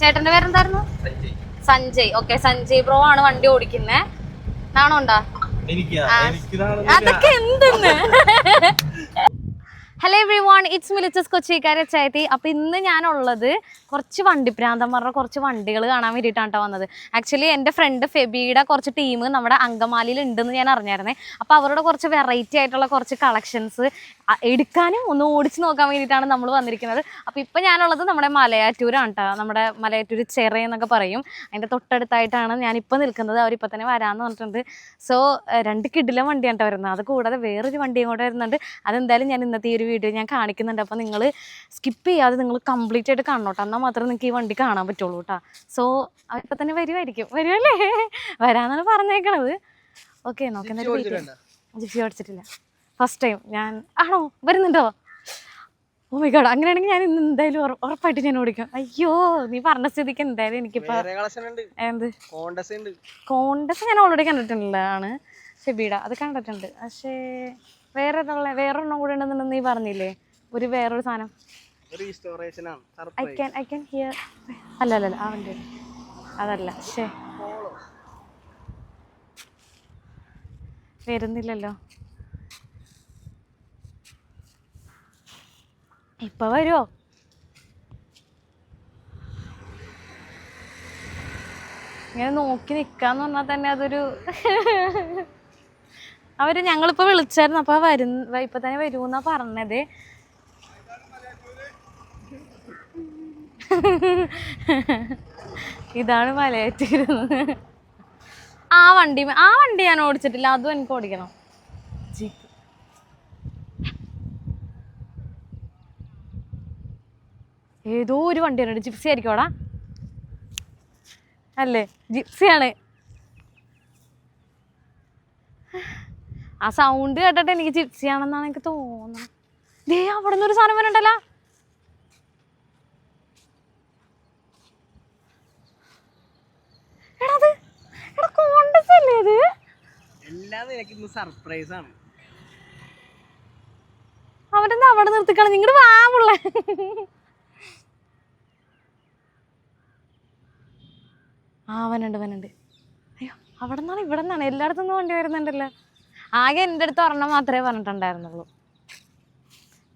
ചേട്ടന്റെ പേരെന്തായിരുന്നു? Sanjay. Okay Sanjay bro ആണ് വണ്ടി ഓടിക്കുന്നേ. നാണോ ഉണ്ടാ അതൊക്കെ എന്തെന്ന്? ഹലോ എവ്രി വൺ ഇറ്റ്സ് മിലിച്ചസ് കൊച്ചിക്കാരെ ചേത്തി അപ്പൊ ഇന്ന് ഞാനുള്ളത് കുറച്ച് വണ്ടി ഭ്രാന്തന്മാരുടെ കുറച്ച് വണ്ടികൾ കാണാൻ വേണ്ടിയിട്ടാണ് കേട്ടോ വന്നത്. ആക്ച്വലി എന്റെ ഫ്രണ്ട് ഫെബിയുടെ കുറച്ച് ടീം നമ്മുടെ അങ്കമാലിയിൽ ഉണ്ടെന്ന് ഞാൻ അറിഞ്ഞായിരുന്നേ. അപ്പോൾ അവരുടെ കുറച്ച് വെറൈറ്റി ആയിട്ടുള്ള കുറച്ച് കളക്ഷൻസ് എടുക്കാനും ഒന്ന് ഓടിച്ച് നോക്കാൻ വേണ്ടിയിട്ടാണ് നമ്മൾ വന്നിരിക്കുന്നത്. അപ്പോൾ ഇപ്പോൾ ഞാനുള്ളത് നമ്മുടെ മലയാറ്റൂരാണ് കേട്ടോ നമ്മുടെ മലയാറ്റൂർ ചെറ എന്നൊക്കെ പറയും. അതിന്റെ തൊട്ടടുത്തായിട്ടാണ് ഞാനിപ്പോൾ നിൽക്കുന്നത്. അവരിപ്പോൾ തന്നെ വരാമെന്ന് പറഞ്ഞിട്ടുണ്ട്. സോ രണ്ട് കിഡിലെ വണ്ടിയാണ് കേട്ടോ വരുന്നത്. അത് കൂടാതെ വേറൊരു വണ്ടിയും കൂടെ വരുന്നുണ്ട്. അതെന്തായാലും ഞാൻ ഇന്നത്തെ ഈ ഒരു വീഡിയോ ഞാൻ കാണിക്കുന്നുണ്ട്. അപ്പോൾ നിങ്ങൾ സ്കിപ്പ് ചെയ്യാതെ നിങ്ങൾ കംപ്ലീറ്റ് ആയിട്ട് കാണണം കേട്ടോ എന്നാൽ മാത്രമേ നിങ്ങൾക്ക് ഈ വണ്ടി കാണാൻ പറ്റുള്ളൂ കേട്ടോ സോ ഇപ്പം തന്നെ വരുമായിരിക്കും വരുമല്ലേ വരാന്നാണ് പറഞ്ഞേക്കണത്. ഓക്കെ നോക്കാം ജിഫി ഓടിച്ചിട്ടില്ല. ഫസ്റ്റ് ടൈം ഞാൻ ആണോ? വരുന്നുണ്ടോ? ഓ മൈ ഗോഡ് അങ്ങനെയാണെങ്കിൽ ഞാൻ ഇന്ന് എന്തായാലും ഉറപ്പായിട്ട് ഞാൻ ഓടിക്കും. അയ്യോ നീ പറഞ്ഞ സ്ഥിതിക്ക് എന്തായാലും എനിക്കിപ്പോ എന്ത്? കോണ്ടസ് ഞാൻ ഓൾറെഡി കണ്ടിട്ടുള്ളതാണ് ഷെബീഡ. അത് കണ്ടിട്ടുണ്ട്. പക്ഷേ വേറെ വേറെ ഒന്നും കൂടെ ഉണ്ടെന്നുണ്ടെന്ന് നീ പറഞ്ഞില്ലേ? ഒരു വേറൊരു സാധനം. I can I can hear അല്ല അല്ല ആ വണ്ടി. അതല്ല ശേ വരുന്നില്ലല്ലോ. ഇപ്പൊ വരുമോ ഇങ്ങനെ നോക്കി നിക്കാന്ന് പറഞ്ഞാൽ തന്നെ അതൊരു അവർ ഞങ്ങളിപ്പോ വിളിച്ചായിരുന്നു അപ്പൊ വരുന്ന ഇപ്പൊ തന്നെ വരൂന്നാ പറഞ്ഞത്. ഇതാണ് മലയേറ്റിരുന്നത് ആ വണ്ടി ആ വണ്ടി ഞാൻ ഓടിച്ചിട്ടില്ല അതും എനിക്ക് ഓടിക്കണം. ഏതോ ഒരു വണ്ടിയാണ് ജിപ്സി ആയിരിക്കോടാ അല്ലേ? ജിപ്സിയാണ്. ആ സൗണ്ട് കേട്ടിട്ട് എനിക്ക് ജിപ്സി ആണെന്നാണ് എനിക്ക് തോന്നുന്നത്. ദേ അവിടെ നിന്നൊരു സാധനം വരണ്ടല്ലോ എടാ അത് എടാ കോണ്ടസ് അല്ലേ അത് എല്ലാം നിനക്ക് സർപ്രൈസ് ആണ്. അവരെന്താ അവിടെ നിർത്തിക്കളെ നിങ്ങൾ വാവുള്ള ആ അവനുണ്ട് അവനുണ്ട്. അയ്യോ അവിടെ നിന്നാണ് ഇവിടെ നിന്നാണ്. എല്ലായിടത്തുനിന്നും വണ്ടി വരുന്നുണ്ടല്ലോ. ആകെ എന്റെ അടുത്ത് ഒരെണ്ണം മാത്രമേ പറഞ്ഞിട്ടുണ്ടായിരുന്നുള്ളൂ.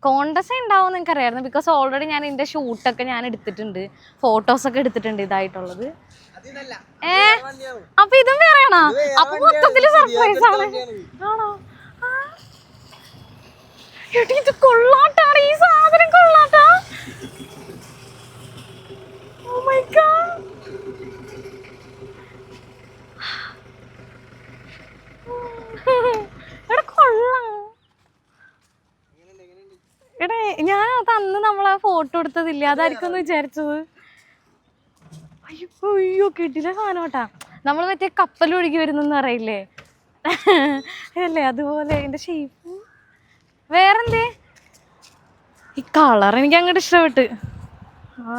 കോണ്ടസ് ഉണ്ടാവും എനിക്കറിയായിരുന്നു. ബിക്കോസ് ഓൾറെഡി ഞാൻ ഇതിന്റെ ഷൂട്ടൊക്കെ ഞാൻ എടുത്തിട്ടുണ്ട്. ഫോട്ടോസ് ഒക്കെ എടുത്തിട്ടുണ്ട് ഇതായിട്ടുള്ളത്. ഏ? അപ്പൊ ഇതും വേറെയാണോ? അപ്പൊ മൊത്തത്തിൽ സർപ്രൈസ് ആണ്. ആണോ? ഇത് കൊള്ളാട്ടാണ് ഈ സാധനം കൊള്ളാട്ടാ. ഓ മൈ ഗോഡ് എടാ കൊള്ളാം എടേ ഞാൻ അത് അന്ന് ആ ഫോട്ടോ എടുത്തതില്ല? അതായിരിക്കും വിചാരിച്ചത്. അയ്യോ അയ്യോ കിട്ടില്ല സാധനോട്ടാ നമ്മൾ മറ്റേ കപ്പൽ ഒഴുകി വരുന്നെന്ന് അറിയില്ലേ അല്ലേ അതുപോലെ അതിന്റെ ഷേപ്പ് വേറെന്തേ? ഈ കളർ എനിക്ക് അങ്ങോട്ട് ഇഷ്ടപ്പെട്ട്. ആ.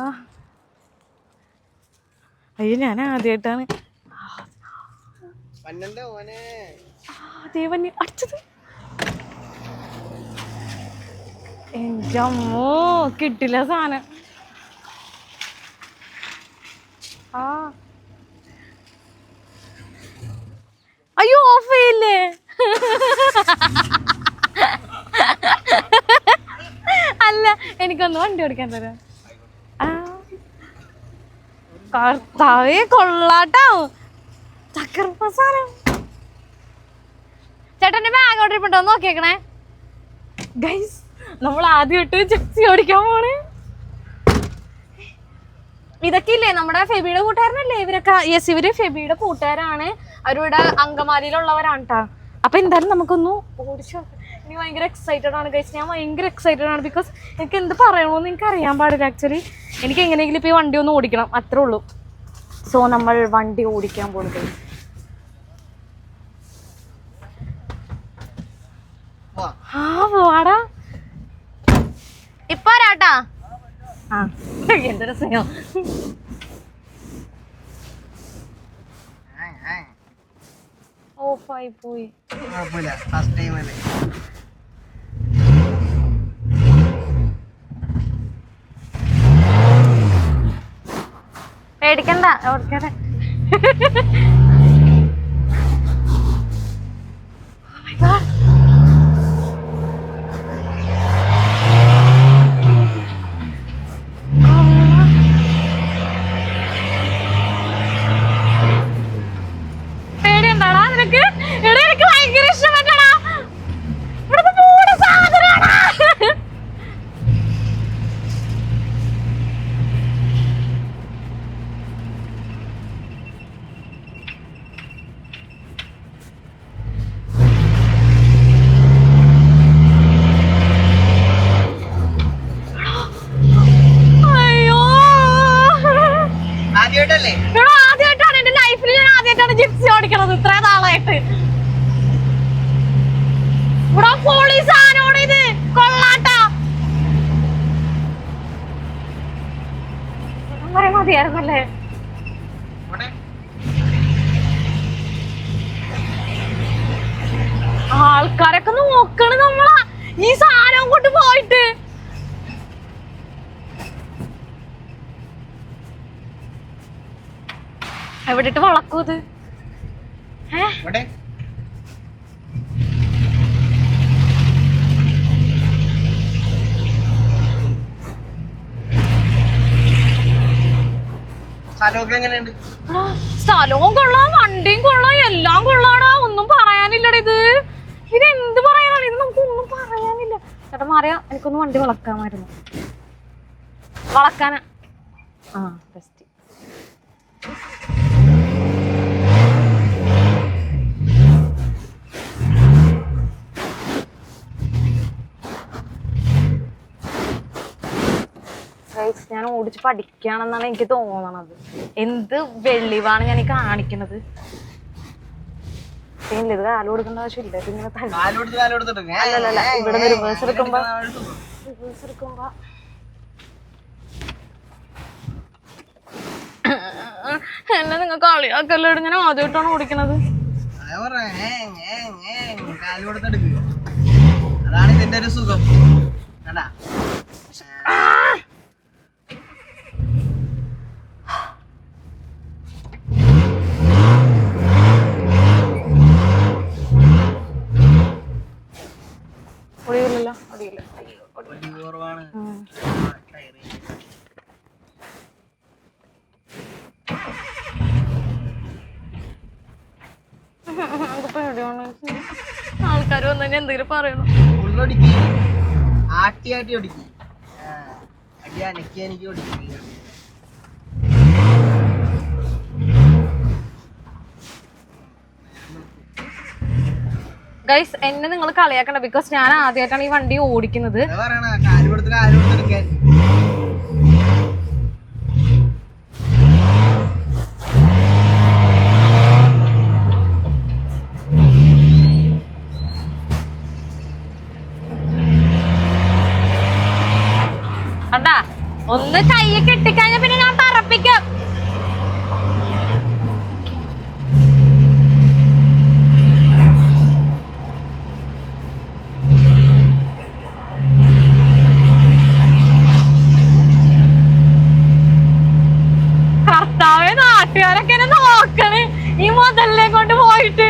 അയ്യോ ഞാൻ ആദ്യമായിട്ടാണ് ദേവന് അടിച്ചത്. എന്റെ അമ്മോ കിട്ടില്ല സാധനം. ആ. അയ്യോ ഓഫ് ചെയ്യില്ലേ? അല്ല എനിക്കൊന്ന് വണ്ടി ഓടിക്കാൻ തരാം. കർത്താവേ കൊള്ളാട്ടോ. ചക്കർപ്പ സാധനം. ചേട്ടന്റെ ബാഗ് ഓർഡർ ഇപ്പുണ്ടോ നോക്കിയേക്കണേ. ഗൈസ് നമ്മൾ ആദ്യം ആദ്യമായിട്ട് ജിപ്സി ഓടിക്കാൻ പോണേ. ഇതൊക്കെ ഇല്ലേ നമ്മുടെ ഫെബിയുടെ കൂട്ടുകാരനല്ലേ? ഇവരൊക്കെ യെസ് ഇവർ ഫെബിയുടെ കൂട്ടുകാരാണ്. അവരുടെ അങ്കമാലിയിലുള്ളവരാണ് കേട്ടോ അപ്പൊ എന്തായാലും നമുക്കൊന്ന് ഓടിച്ചു നോക്കാം. എനിക്ക് ഭയങ്കര എക്സൈറ്റഡ് ആണ് ഗൈസ് ഞാൻ ഭയങ്കര എക്സൈറ്റഡ് ആണ് ബിക്കോസ് എനിക്ക് എന്ത് പറയണമെന്ന് എനിക്ക് അറിയാൻ പാടില്ല ആക്ച്വലി എനിക്ക് എങ്ങനെയെങ്കിലും ഇപ്പൊ ഈ വണ്ടി ഒന്ന് ഓടിക്കണം അത്രേ ഉള്ളൂ. സോ നമ്മൾ വണ്ടി ഓടിക്കാൻ പോകുന്നത് വാ ആ പോവാടാ ഇപ്പൊ വരാട്ടാ ആ എന്തൊരു സ്നേഹം. ഓഫായി പോയി. കുഴപ്പമില്ല. ഫസ്റ്റ് ടൈം അല്ലേ? പേടിക്കണ്ട ഓടിക്കട്ടെ പേടിയുണ്ടാടാ നിനക്ക് എടാ എനിക്ക് ഭയങ്കര ഇഷ്ടപ്പെട്ടടാ ഇവിടുത്തെ മൂന്ന് സാധനമാടാ അയ്യോ ആദ്യമായിട്ടല്ലേ എടാ ആദ്യമായിട്ടാണ് എന്റെ ലൈഫിൽ ഞാൻ ആദ്യമായിട്ടാണ് ജിപ്സി ഓടിക്കണത് ഇത്ര നാളായിട്ട് ഇവിടെ പോലീസ് ആനോട് ഇത് കൊള്ളാട്ടാ പറയാൻ മതിയായിരുന്നല്ലേ ഇവിടെ ആൾക്കാരൊക്കെ നോക്കണ് നമ്മളാ ഈ സാധനം കൊണ്ട് പോയിട്ട് എവിടിട്ട് വളക്കൂ ഇത്? ഏ? ഇവിടെ സ്ഥലമൊക്കെ എങ്ങനെയുണ്ട്? ആ, സ്ഥലവും കൊള്ളാം വണ്ടിയും കൊള്ളാം എല്ലാം കൊള്ളാടാ. ഒന്നും പറയാനില്ലട ഇത്. ഇത് എന്ത് പറയാനാണ്? ഇത് നമുക്ക് ഒന്നും പറയാനില്ല. ചേട്ടാ മാറിയാ എനിക്കൊന്ന് വണ്ടി വളക്കാമായിരുന്നു. വളക്കാനാ. ആ ബെസ്റ്റ് ഞാൻ ഓടിച്ച് പഠിക്കുകയാണെന്നാണ് എനിക്ക് തോന്നണത്. എന്ത് വെള്ളിവാണ് ഞാൻ ഈ കാണിക്കുന്നത്? ഇത് കാൽ കൊടുക്കേണ്ട ആവശ്യമില്ല. ഇത് ഇങ്ങനെ തന്നെ. കാലോടുത്ത് കാലോടുത്തിട്ട് അല്ലല്ലല്ല, ഇവിടുന്ന് reverse എടുക്കുമ്പോ- റിവേഴ്സ് എടുക്കുമ്പോ എന്നെ നിങ്ങൾ കളിയാക്കല്ലോ ഞാൻ ആദ്യമായിട്ടാണ് ഓടിക്കണത്? അതാണ് ഇതിന്റെ ഒരു സുഖം. കണ്ടാ? പേടിയാണ് ആൾക്കാർ വന്നു എന്തെങ്കിലും പറയണം. ഉള്ളൊടിക്ക് ആട്ടി ആട്ടി ഒടിക്ക്. അടി അനക്കി എനിക്ക് ഒടിക്കില്ല ഗൈസ് എന്നെ നിങ്ങൾ കളിയാക്കണ്ട ബിക്കോസ് ഞാൻ ആദ്യമായിട്ടാണ് ഈ വണ്ടി ഓടിക്കുന്നത്. കണ്ടാ? ഒന്ന് കയ്യൊക്കെ കെട്ടിക്കഴിഞ്ഞ പിന്നെ ഞാൻ തറപ്പിക്കും കർത്താവെ നാട്ടുകാരൊക്കെ എന്നെ നോക്കണ് ഈ മുതലിനെ കൊണ്ട് പോയിട്ട്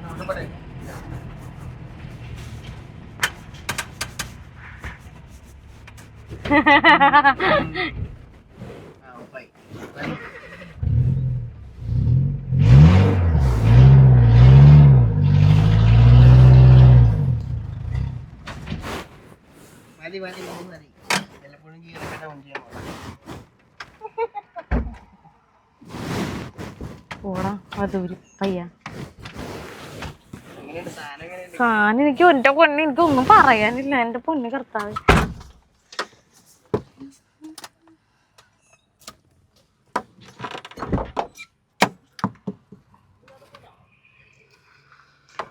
ആ, ഉപ്പായി. ഉപ്പായി. മതി മതി മതി വണ്ടിയാണ് പോടാ സാധനം എനിക്ക് എന്റെ പൊന്നെ എനിക്ക് ഒന്നും പറയാനില്ല. എന്റെ പൊന്ന് കർത്താവ്.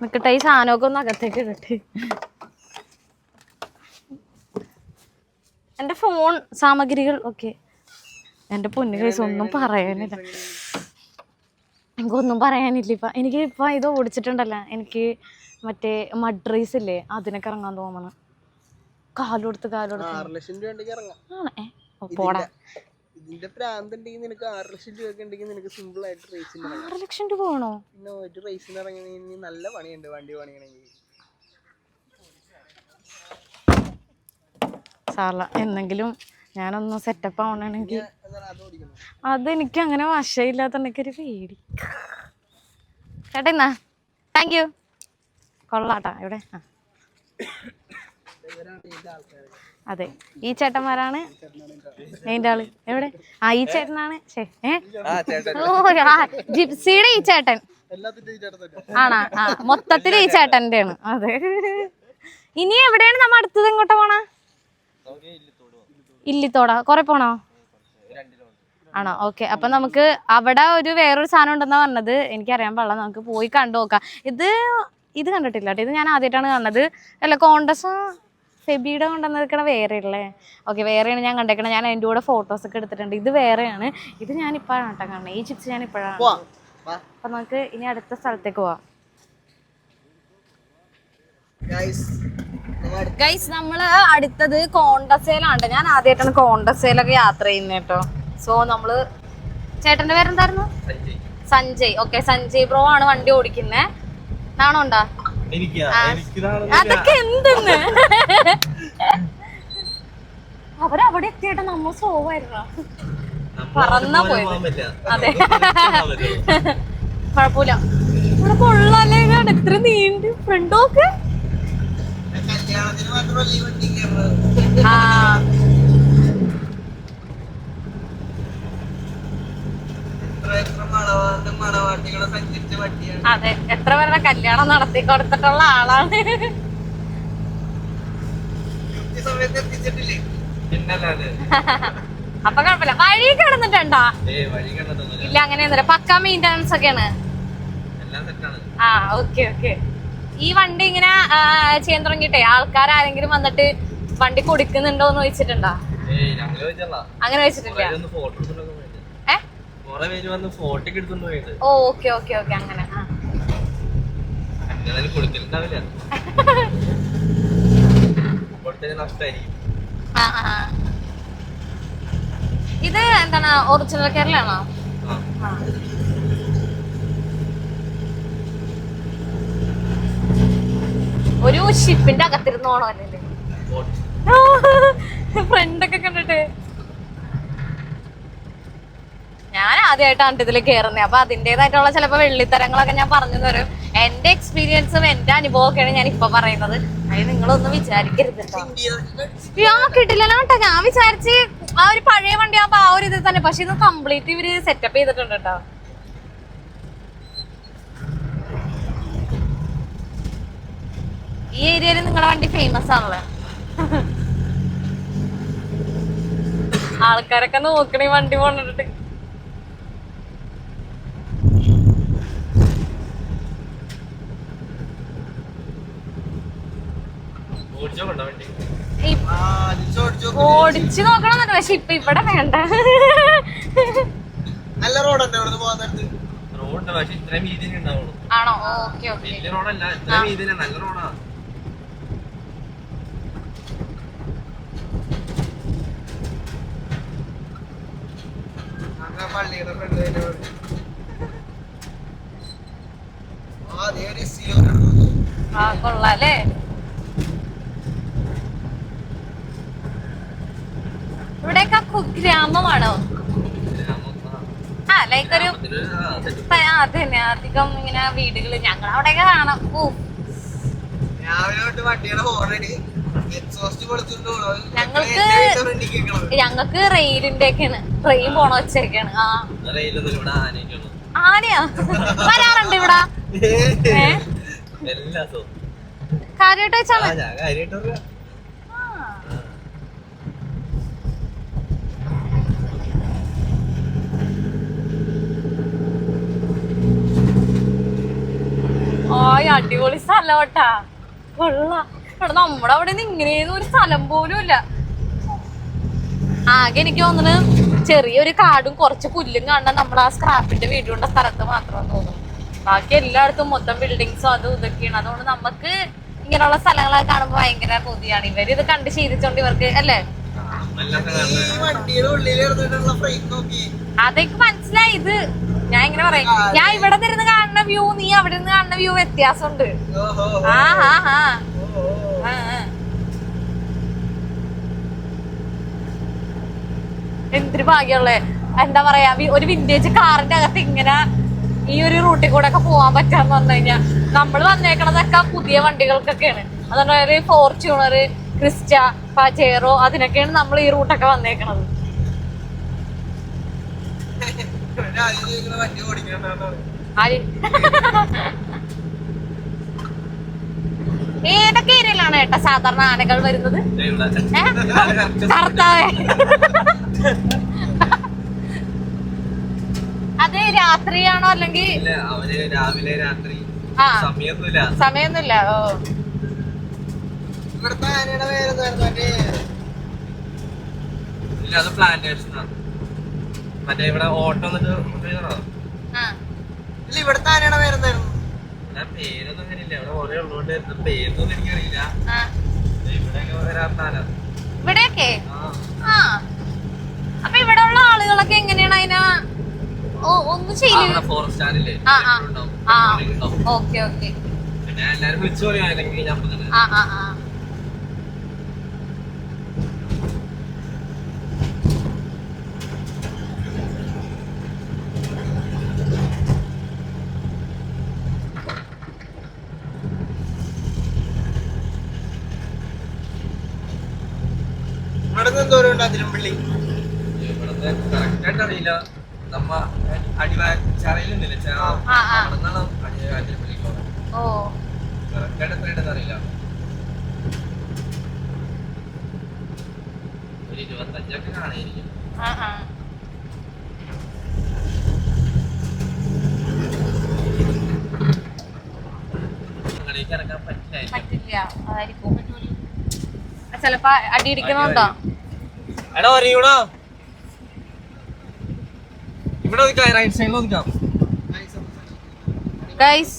നിക്കട്ടെ ഈ സാധനമൊക്കെ ഒന്ന് അകത്തേക്ക് ഇടട്ടെ. എന്റെ ഫോൺ സാമഗ്രികൾ ഓക്കെ എന്റെ പൊന്നു കൈസ് ഒന്നും പറയാനില്ല. എനിക്കൊന്നും പറയാനില്ല. ഇപ്പൊ എനിക്ക് ഇപ്പൊ ഇത് ഓടിച്ചിട്ടുണ്ടല്ല. എനിക്ക് മറ്റേ മഡ് റേസ് ഇല്ലേ അതിനൊക്കെ ഇറങ്ങാൻ തോന്നണം. കാലോടുത്ത് കാലോടുത്ത് ആണ്? പോടാ. ഇതിന്റെ പ്രാന്ത് ഉണ്ടെങ്കിൽ നിനക്ക് ആറ് ലക്ഷം രൂപ ഒക്കെ ഉണ്ടെങ്കിൽ നിനക്ക് സിമ്പിൾ ആയിട്ട് റേസിന് ഇറങ്ങാം. ആറ് ലക്ഷം രൂപ വേണോ? പിന്നെ ഒരു റേസിന് ഇറങ്ങണമെങ്കിൽ നല്ല പണിയുണ്ട് വണ്ടി പണിയണമെങ്കിൽ. സാറല്ല എന്തെങ്കിലും ഞാനൊന്ന് സെറ്റപ്പ് ആവണമെങ്കിൽ അതെനിക്ക് അങ്ങനെ വശയില്ലാത്തണ്ടെങ്കിൽ ഒരു പേടി. ചേട്ടാ എന്നാ താങ്ക് യു കൊള്ളാട്ടാ ഇവിടെ. ആ. അതെ. ഈ ചേട്ടന്മാരാണ്? അതിന്റെ ആൾ. എവിടെ? ആ ഈ ചേട്ടനാണ്. ഓ ആ, ജിപ്സിയുടെ ഈ ചേട്ടൻ. എല്ലാത്തിന്റെ ചേട്ടൻ തന്നെ. ആണാ? ആ മൊത്തത്തിൽ ഈ ചേട്ടന്റെ ആണ് അതെ. ഇനി എവിടെയാണ് നമ്മ അടുത്തത് എങ്ങോട്ടാ പോണ? ഇല്ലിത്തോടാ. കൊറേ പോണോ? ആണോ? ഓക്കെ. അപ്പൊ നമുക്ക് അവിടെ ഒരു വേറൊരു സാധനം ഉണ്ടെന്നാ പറഞ്ഞത്. എനിക്കറിയാൻ പാടില്ല. നമുക്ക് പോയി കണ്ടു നോക്കാം. ഇത് ഇത് കണ്ടിട്ടില്ല കേട്ടോ. ഇത് ഞാൻ ആദ്യമായിട്ടാണ് കാണുന്നത്. അല്ല കോണ്ടസ് ഫെബിയുടെ കൊണ്ടുവന്നിരിക്കണ വേറെ അല്ലേ ഓക്കെ വേറെയാണ് ഞാൻ കണ്ടേക്കണത്. ഞാൻ അതിന്റെ കൂടെ ഫോട്ടോസ് ഒക്കെ എടുത്തിട്ടുണ്ട്. ഇത് വേറെയാണ്. ഇത് ഞാൻ ഇപ്പോഴാണ് കേട്ടോ കാണുന്നത്. ഈ ചിപ്സ് ഞാൻ ഇപ്പോഴാണ് അപ്പം നമുക്ക് ഇനി അടുത്ത സ്ഥലത്തേക്ക് പോവാം. ഗൈസ് നമ്മൾ അടുത്തത് കോണ്ടസേലാണ്. ഞാൻ ആദ്യമായിട്ടാണ് കോണ്ടസേലൊക്കെ യാത്ര ചെയ്യുന്നത് കേട്ടോ. സോ നമ്മൾ ചേട്ടന്റെ പേരെന്തായിരുന്നു? സഞ്ജയ്. ഓക്കെ സഞ്ജയ് ബ്രോ ആണ് വണ്ടി ഓടിക്കുന്നേ. നാണോ ഉണ്ടാ അതൊക്കെ എന്തെന്ന് അവരവിടെ എത്തിയിട്ട് നമ്മ സോവായിരുന്നോ പറന്ന പോയത്. അതെ. കുഴപ്പമില്ല. ഇവിടെ കൊള്ളാല്ലേ ഇത്ര നീണ്ട് ഫ്രണ്ടോക്ക്? ആ എത്ര എത്ര മണവാട്ടും മണവാട്ടികളെ സഞ്ചരിച്ച വണ്ടിയാണ് അതെ എത്ര പേരുടെ കല്യാണം നടത്തി കൊടുത്തിട്ടുള്ള ആളാണ്. അപ്പൊ കുഴപ്പമില്ല. വഴി കിടന്നിട്ടുണ്ടോ? ഇല്ല അങ്ങനെയൊന്നുമില്ല പക്ക മെയിന്റനൻസ് ഒക്കെയാണ്. ആ ഓക്കെ ഓക്കെ ഈ വണ്ടി ഇങ്ങനെ ചെയ്യാൻ തുടങ്ങിട്ടെ ആൾക്കാർ ആരെങ്കിലും വന്നിട്ട് വണ്ടി കൊടുക്കുന്നുണ്ടോ എന്ന് ചോദിച്ചിട്ടുണ്ടോ? അങ്ങനെ വെച്ചിട്ടില്ല ഏ കൊറേ പേര് വന്ന് ഫോട്ടോ എടുത്തോണ്ട് പോയത്. ഓ ഓക്കെ ഓക്കെ ഓക്കെ അങ്ങനെ ആ. അങ്ങനെ കൊടുക്കലുണ്ടാവില്ല കൊടുത്തതിന് നഷ്ടമായിരിക്കും ആ, ആ. ഇത് എന്താണ് ഒറിജിനൽ കേരളാണോ ആ. ഒരു ഷിപ്പിന്റെ അകത്തിരുന്നോണോ അല്ലേ ഫോട്ടോ ഫ്രണ്ടൊക്കെ കണ്ടിട്ട് ഞാൻ ആദ്യമായിട്ടാണ് ഇതിൽ കയറുന്നത് അപ്പൊ അതിന്റെതായിട്ടുള്ള ചിലപ്പോൾ വെള്ളിത്തരങ്ങളൊക്കെ ഞാൻ പറഞ്ഞു തരും. എന്റെ എക്സ്പീരിയൻസും എന്റെ അനുഭവമൊക്കെയാണ് ഞാൻ ഇപ്പൊ പറയുന്നത്. അത് നിങ്ങളൊന്നും വിചാരിക്കരുത് ആ കിട്ടില്ലല്ലോ കേട്ടോ ഞാൻ വിചാരിച്ച് ആ ഒരു പഴയ വണ്ടി ആ ഒരു ഇത് തന്നെ. പക്ഷെ ഇത് കംപ്ലീറ്റ് ഇവർ സെറ്റപ്പ് ചെയ്തിട്ടുണ്ട് കേട്ടോ ഈ ഏരിയയിൽ നിങ്ങളുടെ വണ്ടി ഫേമസ് ആണല്ലോ. ആൾക്കാരൊക്കെ നോക്കണേ വണ്ടി പോണിട്ട് ഓടിച്ചോ. നോക്കണം പക്ഷെ ഇപ്പൊ ഇവിടെ വേണ്ട. നല്ല പോകാൻ നേരത്ത്? റോഡ് പക്ഷെ ഇത്രയും വീതിനെ ഉണ്ടാവുള്ളൂ. ആണോ? Okay okay. വലിയ റോഡല്ല ഇത്രയും വീതിനെ നല്ല റോഡാ. പള്ളിയുടെ ഫ്രണ്ട് ആ കൊള്ളാല്ലേ ഇവിടെയൊക്കെ കുഗ്രാമമാണോ ആ ലൈക്ക് ഒരു അത് തന്നെ അധികം ഇങ്ങനെ വീടുകൾ ഞങ്ങൾ അവിടെയൊക്കെ കാണാം. ഓ ഞങ്ങൾക്ക് ഞങ്ങൾക്ക് റെയിലിന്റെ ഒക്കെയാണ് ട്രെയിൻ പോണ വെച്ചൊക്കെയാണ് ആ. റെയിലൊന്നും ഇവിടെ ആനയ്ക്കുള്ളൂ ആനയാ? വരാറുണ്ട് ഇവിടെ? കാര്യമായിട്ട് വെച്ചാണ് ഞാൻ കാര്യമായിട്ട് പറയാ ആയ് അടിപൊളി സ്ഥലോട്ടാ കൊള്ളാം. ഇവിടെ നമ്മുടെ അവിടെ നിന്ന് ഇങ്ങനെയൊന്നും ഒരു സ്ഥലം പോലും ഇല്ല. ആകെ എനിക്ക് തോന്നുന്നു ചെറിയൊരു കാടും കുറച്ച് പുല്ലും കാണാൻ നമ്മുടെ ആ സ്ക്രാപ്പിന്റെ വീടുകൊണ്ട സ്ഥലത്ത് മാത്രം തോന്നുന്നു. ബാക്കി എല്ലായിടത്തും മൊത്തം ബിൽഡിങ്സും അതും ഇതൊക്കെയാണ്. അതുകൊണ്ട് നമുക്ക് ഇങ്ങനെയുള്ള സ്ഥലങ്ങളൊക്കെ കാണുമ്പോൾ ഭയങ്കര കൊതിയാണ്. ഇവർ ഇത് കണ്ട് ശീലിച്ചോണ്ട് ഇവർക്ക് അല്ലേ? അതെനിക്ക് മനസ്സിലായി ഇത്. ഞാൻ ഇങ്ങനെ പറയാം. ഞാൻ ഇവിടെ തരുന്ന വ്യൂ നീ അവിടെ നിന്ന് കാണുന്ന വ്യൂ വ്യത്യാസമുണ്ട് ആ ഹാ ഹാ. എന്തൊരു ഭാഗ്യമുള്ളേ. എന്താ പറയാ ഒരു വിന്റേജ് കാറിന്റെ അകത്ത് ഇങ്ങനെ ഈ ഒരു റൂട്ടിൽ കൂടെ ഒക്കെ പോവാൻ പറ്റാന്ന് പറഞ്ഞു കഴിഞ്ഞാ നമ്മൾ വന്നേക്കണതൊക്കെ പുതിയ വണ്ടികൾക്കൊക്കെയാണ്. അതുകൊണ്ട് ഫോർച്യൂണർ ക്രിസ്റ്റ പാചേറോ അതിനൊക്കെയാണ് നമ്മൾ ഈ റൂട്ടൊക്കെ വന്നേക്കണത്. ഏതൊക്കെ ഏരിയയിലാണ് ഏട്ടാ സാധാരണ ആനകൾ വരുന്നത്? കർത്താവേ അത് രാത്രിയാണോ അല്ലെങ്കിൽ രാവിലെ രാത്രി സമയൊന്നുമില്ല. ഓ. ഇവിടുത്തെ ആനയുടെ പേരെന്തായിരുന്നു മറ്റേ? ഇല്ല അത് പ്ലാന്റേഷൻ ആണ്. മറ്റേ ഇവിടെ ഓട്ടോ എന്നിട്ട് ഇല്ല ഇവിടുത്തെ ആനയുടെ പേരെന്തായിരുന്നു ഞാൻ പേരൊന്നും അങ്ങനെയില്ല ഇവിടെ കുറെ ഉള്ളതുകൊണ്ട് പേരൊന്നും എനിക്കറിയില്ല. ആ. ഇവിടെയൊക്കെ ആ. അപ്പൊ ഇവിടെ ഉള്ള ആളുകളൊക്കെ എങ്ങനെയാണ് അതിനാ? ഓ ഒന്നും ചെയ്യില്ല. ഫോറസ്റ്റ് ആനില്ലേ ഓക്കെ ഓക്കെ. എല്ലാരും വിളിച്ചു പറയാ അല്ലെങ്കിൽ ഞാൻ ആ ആ ആ ഇവിടെ നിന്ന് എന്തോരം ഉണ്ട് അതിരമ്പള്ളി ഇവിടുത്തെ കറക്റ്റ് ആയിട്ട് അറിയില്ല. നമ്മ അടിവാരയിലുന്നില്ല ആ, ആ. അവിടെ നിന്നാണ് അടിവാരത്തിൽ ഓ. കറക്റ്റ് ആയിട്ട് എത്രയുണ്ടെന്ന് അറിയില്ല. ഒരു ഇരുപത്തഞ്ചൊക്കെ കാണായിരിക്കും പറ്റില്ല. അതായിരിക്കും. ചിലപ്പോ അടി ഇടിക്കണോണ്ടോ എടാ ഒരയൂടാ ഇവിടെ. ഒതുക്കാം റൈറ്റ് സൈഡിൽ ഒതുക്കാം ഗൈസ്